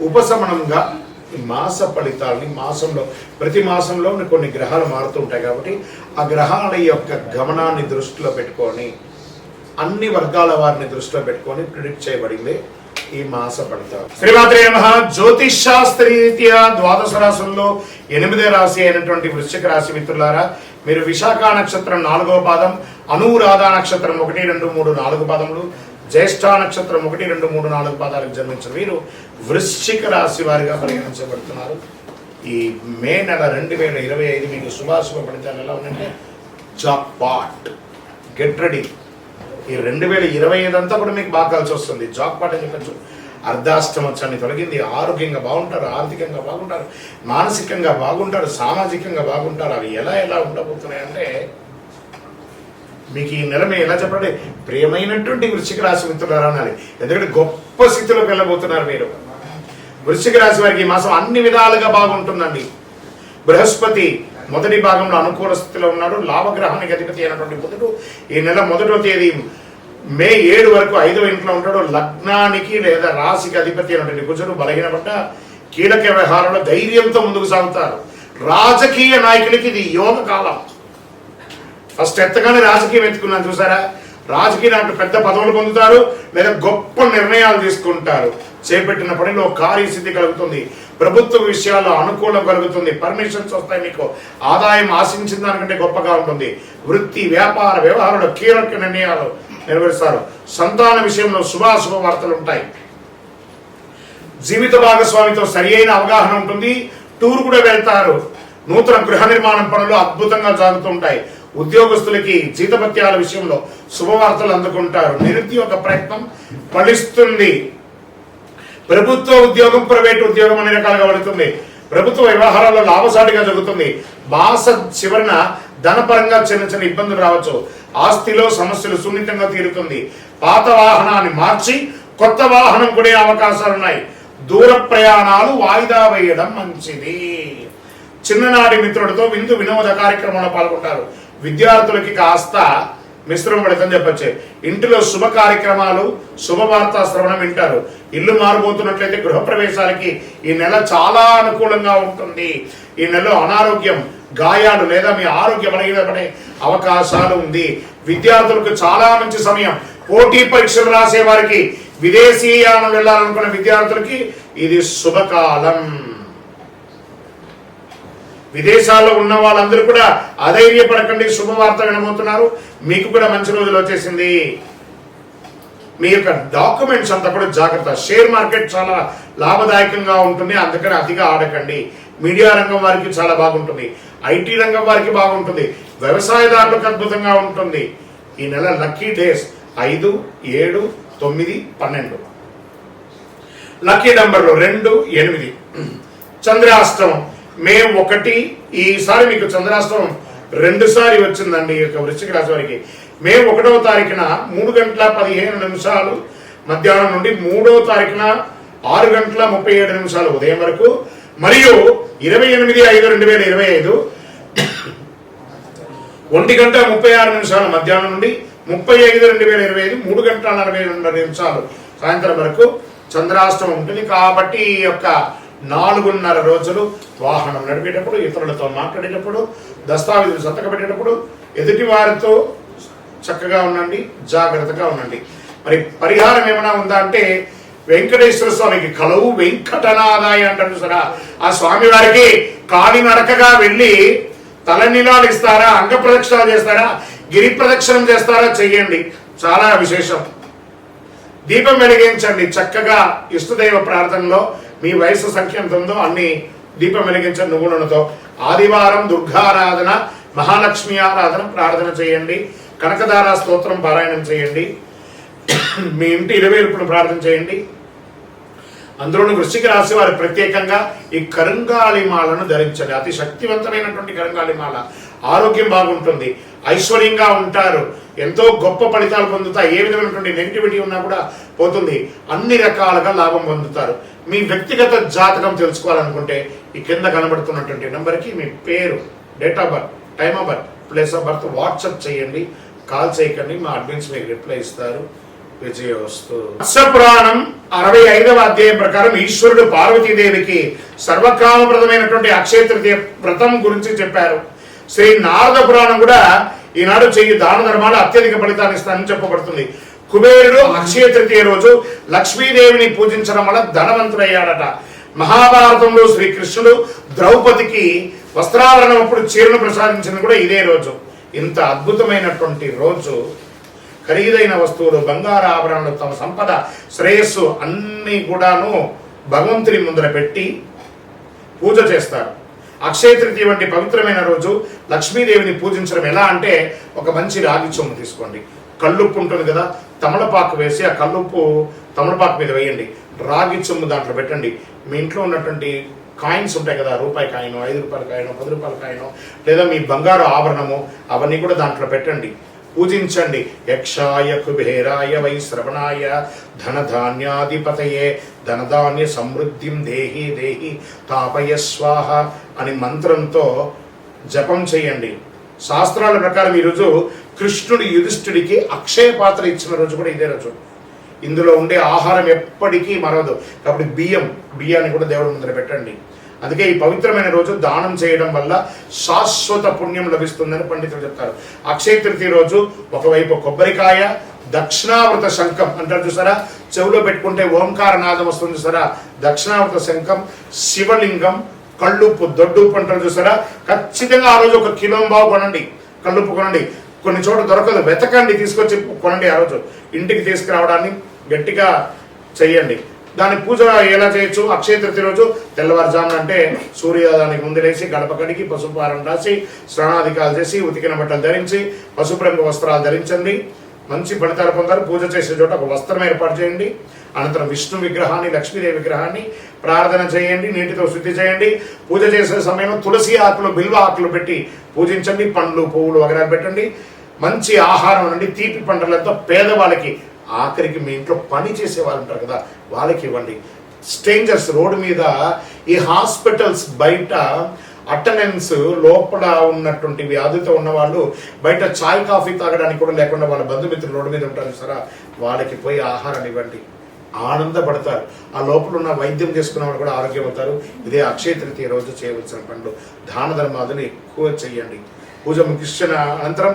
ఉపశమనంగా మాస ఫలితాలని మాసంలో ప్రతి మాసంలో కొన్ని గ్రహాలు మారుతూ ఉంటాయి కాబట్టి ఆ గ్రహాల యొక్క గమనాన్ని దృష్టిలో పెట్టుకొని అన్ని వర్గాల వారిని దృష్టిలో పెట్టుకొని ప్రిడిక్ట్ చేయబడింది ఈ మాస ఫలితాలు. శ్రీమాత్రి నమ. జ్యోతిష్ శాస్త్రీరీత్యా ద్వాదశ రాశుల్లో ఎనిమిదే రాశి అయినటువంటి వృశ్చిక రాశి మిత్రులారా మీరు విశాఖ నక్షత్రం నాలుగో పాదం అనురాధ నక్షత్రం ఒకటి రెండు మూడు నాలుగు పాదములు జ్యేష్ఠ నక్షత్రం ఒకటి రెండు మూడు నాలుగు పాదాలకు జన్మించిన వీరు వృశ్చిక రాశి వారిగా పరిగణించబడుతున్నారు. ఈ మే నెల రెండు వేల ఇరవై ఐదు మీకు శుభాశుభ ఫలితాలు ఎలా ఉందంటే జాక్ పాట్ గెట్ రెడీ ఈ రెండు వేల ఇరవై ఐదు అంతా కూడా మీకు బాగా కలిసి వస్తుంది. జాక్ పాట్ అని చెప్పచ్చు. అర్ధాష్టమచ్చాన్ని తొలగింది. ఆరోగ్యంగా బాగుంటారు ఆర్థికంగా బాగుంటారు మానసికంగా బాగుంటారు సామాజికంగా బాగుంటారు. అవి ఎలా ఎలా ఉండబోతున్నాయంటే మీకు ఈ నెల మేము ఎలా చెప్పండి ప్రియమైనటువంటి వృశ్చిక రాశి మిత్రులారా అనాలి. ఎందుకంటే గొప్ప స్థితిలోకి వెళ్ళబోతున్నారు మీరు. వృశ్చిక రాశి వారికి ఈ మాసం అన్ని విధాలుగా బాగుంటుందండి. బృహస్పతి మొదటి భాగంలో అనుకూల స్థితిలో ఉన్నాడు. లాభగ్రహానికి అధిపతి అయినటువంటి బుధుడు ఈ నెల మొదటో తేదీ మే ఏడు వరకు ఐదవ ఇంట్లో ఉంటాడు. లగ్నానికి లేదా రాశికి అధిపతి అయినటువంటి కుజుడు బలహీనపడ్డ కీలక వ్యవహారంలో ధైర్యంతో ముందుకు సాగుతారు. రాజకీయ నాయకులకి ఇది యోగ కాలం. ఫస్ట్ ఎత్తగానే రాజకీయం ఎత్తుకున్నాను చూసారా? రాజకీయ పెద్ద పదవులు పొందుతారు లేదా గొప్ప నిర్ణయాలు తీసుకుంటారు. చేపట్టిన పనిలో కార్యసిద్ధి కలుగుతుంది ప్రభుత్వ విషయాల్లో అనుకూలం కలుగుతుంది పర్మిషన్స్ వస్తాయి మీకు ఆదాయం ఆశించిన దానికంటే గొప్పగా ఉంటుంది. వృత్తి వ్యాపార వ్యవహారంలో కీలక నిర్ణయాలు నెరవేరుస్తారు. సంతాన విషయంలో శుభాశుభ వార్తలు ఉంటాయి. జీవిత భాగస్వామితో సరి అయిన అవగాహన ఉంటుంది టూర్ కూడా వెళ్తారు. నూతన గృహ నిర్మాణం పనులు అద్భుతంగా సాగుతుంటాయి ఉద్యోగస్తులకి జీతభత్యాల విషయంలో శుభవార్తలు అందుకుంటారు. నిరుద్యోగ ప్రయత్నం ఫలిస్తుంది. ప్రభుత్వ ఉద్యోగం ప్రైవేట్ ఉద్యోగం అనే రకాలుగా పడుతుంది ప్రభుత్వ వ్యవహారాల్లో లాభసాటిగా జరుగుతుంది. మాస చివరిన ధనపరంగా చిన్న చిన్న ఇబ్బందులు రావచ్చు. ఆస్తిలో సమస్యలు సున్నితంగా తీరుతుంది. పాత వాహనాన్ని మార్చి కొత్త వాహనం కొనే అవకాశాలు ఉన్నాయి దూర ప్రయాణాలు వాయిదా వేయడం మంచిది. చిన్ననాటి మిత్రుడితో విందు వినోద కార్యక్రమంలో పాల్గొంటారు. విద్యార్థులకి కాస్త మిశ్రమ ఫలితం చెప్పచ్చు. ఇంటిలో శుభ కార్యక్రమాలు శుభవార్తా శ్రవణం వింటారు. ఇల్లు మారిపోతున్నట్లయితే గృహప్రవేశాలకి ఈ నెల చాలా అనుకూలంగా ఉంటుంది. ఈ నెలలో అనారోగ్యం గాయాలు లేదా మీ ఆరోగ్యం బలహీనపడే అవకాశాలు ఉంది. విద్యార్థులకు చాలా మంచి సమయం. పోటీ పరీక్షలు రాసే వారికి విదేశీయానం వెళ్ళాలనుకున్న విద్యార్థులకి ఇది శుభకాలం. విదేశాల్లో ఉన్న వాళ్ళందరూ కూడా అధైర్యపడకండి. శుభవార్త వినబోతున్నారు. మీకు కూడా మంచి రోజులు వచ్చేసింది. మీ యొక్క డాక్యుమెంట్స్ అంతా కూడా జాగ్రత్త. షేర్ మార్కెట్ చాలా లాభదాయకంగా ఉంటుంది. అందుకని అతిగా ఆడకండి. మీడియా రంగం వారికి చాలా బాగుంటుంది. ఐటీ రంగం వారికి బాగుంటుంది. వ్యవసాయదారులకు అద్భుతంగా ఉంటుంది. ఈ నెల లక్కీ డేస్ ఐదు ఏడు తొమ్మిది పన్నెండు. లక్కీ నంబర్లు రెండు ఎనిమిది. చంద్రాష్టమం. మే ఒకటి ఈసారి మీకు చంద్రాష్టమం రెండు సారి వచ్చిందండి ఈ యొక్క వృశ్చిక రాశి వారికి. మే ఒకటవ తారీఖున మూడు గంటల పదిహేను నిమిషాలు మధ్యాహ్నం నుండి మూడవ తారీఖున ఆరు గంటల ముప్పై ఏడు నిమిషాలు ఉదయం వరకు. మరియు ఇరవై ఎనిమిది ఐదు రెండు వేల ఇరవై ఐదు ఒంటి గంట ముప్పై ఆరు నిమిషాలు మధ్యాహ్నం నుండి ముప్పై ఐదు రెండు వేల ఇరవై ఐదు మూడు గంటల నలభై రెండు నిమిషాలు సాయంత్రం వరకు చంద్రాష్టమం ఉంటుంది. కాబట్టి ఈ యొక్క నాలుగున్నర రోజులు వాహనం నడిపేటప్పుడు ఇతరులతో మాట్లాడేటప్పుడు దస్తావేజులు సంతకపెట్టేటప్పుడు ఎదుటి వారితో చక్కగా ఉండండి జాగ్రత్తగా ఉండండి. మరి పరిహారం ఏమైనా ఉందా అంటే వెంకటేశ్వర స్వామికి కలవు వెంకటనాదాయ అంటారు సరా. ఆ స్వామి వారికి కాలినడకగా వెళ్ళి తలనీలాలు ఇస్తారా అంగ ప్రదక్షిణాలు చేస్తారా గిరి ప్రదక్షిణం చేస్తారా చెయ్యండి. చాలా విశేషం. దీపం వెలిగించండి చక్కగా ఇష్టదైవ ప్రార్థనలో. మీ వయసు సంఖ్య ఎంత ఉందో అన్ని దీపం వెలిగించండి నువ్వులతో ఆదివారం దుర్గారాధన మహాలక్ష్మి ఆరాధన ప్రార్థన చేయండి. కనకదార స్తోత్రం పారాయణం చేయండి. మీ ఇంటి ఇరవేలుపును ప్రార్థన చేయండి. అందులోని వృశ్చిక రాశి వారు ప్రత్యేకంగా ఈ కరంగాళి మాలను ధరించండి. అతి శక్తివంతమైనటువంటి కరంగాళి మాల. ఆరోగ్యం బాగుంటుంది ఐశ్వర్యంగా ఉంటారు. ఎంతో గొప్ప ఫలితాలు పొందుతారు. ఏ విధమైనటువంటి నెగిటివిటీ ఉన్నా కూడా పోతుంది. అన్ని రకాలుగా లాభం పొందుతారు. మీ వ్యక్తిగత జాతకం తెలుసుకోవాలనుకుంటే ఈ కింద కనబడుతున్నటువంటి నెంబర్కి మీ పేరు date of birth time of birth place of birth WhatsApp చేయండి. కాల్ చేయకండి. మా అడ్మిన్స్ మీకు రిప్లై ఇస్తారు. విజయవస్తు. పురాణం అరవై ఐదవ అధ్యాయం ప్రకారం ఈశ్వరుడు పార్వతీదేవికి సర్వకామప్రదమైనటువంటి అక్షయ తృతీయ వ్రతం గురించి చెప్పారు. శ్రీ నారద పురాణం కూడా ఈనాడు చెయ్యి దాన ధర్మాలు అత్యధిక ఫలితాన్ని ఇస్తానని చెప్పబడుతుంది. కుబేరుడు అక్షయ తృతీయ రోజు లక్ష్మీదేవిని పూజించడం వల్ల ధనవంతుడయ్యాడట. మహాభారతంలో శ్రీకృష్ణుడు ద్రౌపదికి వస్త్రాలను అప్పుడు చీరను ప్రసాదించింది కూడా ఇదే రోజు. ఇంత అద్భుతమైనటువంటి రోజు. ఖరీదైన వస్తువులు బంగారు ఆభరణలు తమ సంపద శ్రేయస్సు అన్నీ కూడాను భగవంతుని ముందర పెట్టి పూజ చేస్తారు. అక్షయ తృతీయ వంటి పవిత్రమైన రోజు లక్ష్మీదేవిని పూజించడం ఎలా అంటే ఒక మంచి రాగి చొమ్ము తీసుకోండి. కల్లుప్పు ఉంటుంది కదా తమలపాకు వేసి ఆ కల్లుప్పు తమలపాకు మీద వేయండి. రాగి చొమ్ము దాంట్లో పెట్టండి. మీ ఇంట్లో ఉన్నటువంటి కాయిన్స్ ఉంటాయి కదా రూపాయి కాయిన్ ఐదు రూపాయల కాయిన్ పది రూపాయల కాయిన్ లేదా మీ బంగారు ఆభరణము అవన్నీ కూడా దాంట్లో పెట్టండి. పూజించండి. యక్షాయ కుబేరాయ వై శ్రవణాయ ధనధాన్యాధిపతయే ధనధాన్య సమృద్ధిం దేహి దేహి తాపయ స్వాహ అని మంత్రంతో జపం చేయండి. శాస్త్రాల ప్రకారం ఈరోజు కృష్ణుడి యుధిష్ఠుడికి అక్షయ పాత్ర ఇచ్చిన రోజు కూడా ఇదే రోజు. ఇందులో ఉండే ఆహారం ఎప్పటికీ మరవదు. కాబట్టి బియ్యం బియ్యాన్ని కూడా దేవుడి ముందర పెట్టండి. అందుకే ఈ పవిత్రమైన రోజు దానం చేయడం వల్ల శాశ్వత పుణ్యం లభిస్తుందని పండితులు చెప్తారు. అక్షయ తృతీయ రోజు ఒకవైపు కొబ్బరికాయ దక్షిణావృత శంఖం అంటారు చూసారా? చెవిలో పెట్టుకుంటే ఓంకార నాదం వస్తుంది చూసారా? దక్షిణావృత శంఖం శివలింగం కళ్ళుప్పు దొడ్డుప్పు అంటారు చూసారా? ఖచ్చితంగా ఆ రోజు ఒక కిలోంబావు కొనండి. కళ్ళుప్పు కొనండి. కొన్ని చోట్ల దొరకదు. వెతకండి తీసుకొచ్చి కొనండి ఆ రోజు. ఇంటికి తీసుకురావడాన్ని గట్టిగా చెయ్యండి. దాని పూజ ఎలా చేయొచ్చు? అక్షయ తృతీయ రోజు తెల్లవారుజామున అంటే సూర్యోదయానికి ముందు లేచి గడప కడిగి పసుపు రాసి స్నానాధికాలు చేసి ఉతికిన బట్టలు ధరించి పసుపు రంగు వస్త్రాలు ధరించండి. మంచి ఫలితాలు పొందారు. పూజ చేసే చోట ఒక వస్త్రం ఏర్పాటు చేయండి. అనంతరం విష్ణు విగ్రహాన్ని లక్ష్మీదేవి విగ్రహాన్ని ప్రార్థన చేయండి. నీటితో శుద్ధి చేయండి. పూజ చేసే సమయంలో తులసి ఆకులు బిల్వ ఆకులు పెట్టి పూజించండి. పండ్లు పువ్వులు వగరాలు పెట్టండి. మంచి ఆహారం నుండి తీపి పంటలతో పేదవాళ్ళకి ఆఖరికి మీ ఇంట్లో పని చేసే వాళ్ళు ఉంటారు కదా వాళ్ళకి ఇవ్వండి. స్ట్రేంజర్స్ రోడ్డు మీద ఈ హాస్పిటల్స్ బయట అటెండెన్స్ లోపల ఉన్నటువంటి వ్యాధితో ఉన్న వాళ్ళు బయట చాయ్ కాఫీ తాగడానికి కూడా లేకుండా వాళ్ళ బంధుమిత్రులు రోడ్డు మీద ఉంటారు సరే వాళ్ళకి పోయి ఆహారాన్ని ఇవ్వండి. ఆనందపడతారు. ఆ లోపల ఉన్న వైద్యం చేసుకున్న వాళ్ళు కూడా ఆరోగ్యం అవుతారు ఇదే అక్షయ తృతీయ రోజు చేయవలసిన పనులు. దాన ధర్మాదులు ఎక్కువ చేయండి. పూజ ముగిసిన అనంతరం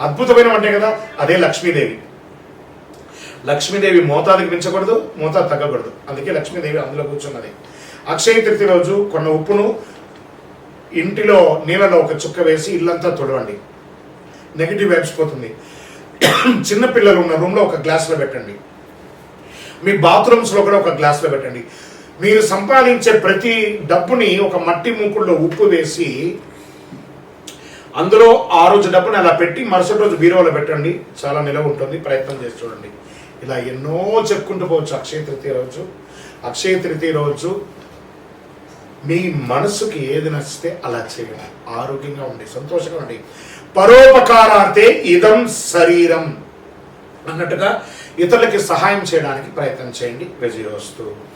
అద్భుతమైన వంటే కదా అదే లక్ష్మీదేవి. లక్ష్మీదేవి మోతాదుకి మించకూడదు మోతాదు తగ్గకూడదు. అందుకే లక్ష్మీదేవి అందులో కూర్చున్నది. అక్షయ తృతీయ రోజు కొన్న ఉప్పును ఇంటిలో నీళ్ళలో ఒక చుక్క వేసి ఇల్లంతా తుడవండి. నెగిటివ్ వైబ్స్ పోతుంది. చిన్న పిల్లలు ఉన్న రూమ్లో ఒక గ్లాస్లో పెట్టండి. మీ బాత్రూమ్స్లో కూడా ఒక గ్లాస్లో పెట్టండి. మీరు సంపాదించే ప్రతి డబ్బుని ఒక మట్టి మూకుల్లో ఉప్పు వేసి అందులో ఆ రోజు డబ్బుని అలా పెట్టి మరుసటి రోజు బీరోలో పెట్టండి. చాలా నిలవ ఉంటుంది. ప్రయత్నం చేసి చూడండి. ఇలా ఎన్నో చెప్పుకుంటూ పోవచ్చు అక్షయ తృతీయ రోజు. అక్షయ తృతీయ రోజు మీ మనసుకి ఏది నచ్చితే అలా చేయండి. ఆరోగ్యంగా ఉండి సంతోషంగా ఉండి. పరోపకారార్థే ఇదం శరీరం అన్నట్టుగా ఇతరులకి సహాయం చేయడానికి ప్రయత్నం చేయండి. విజయోస్తు.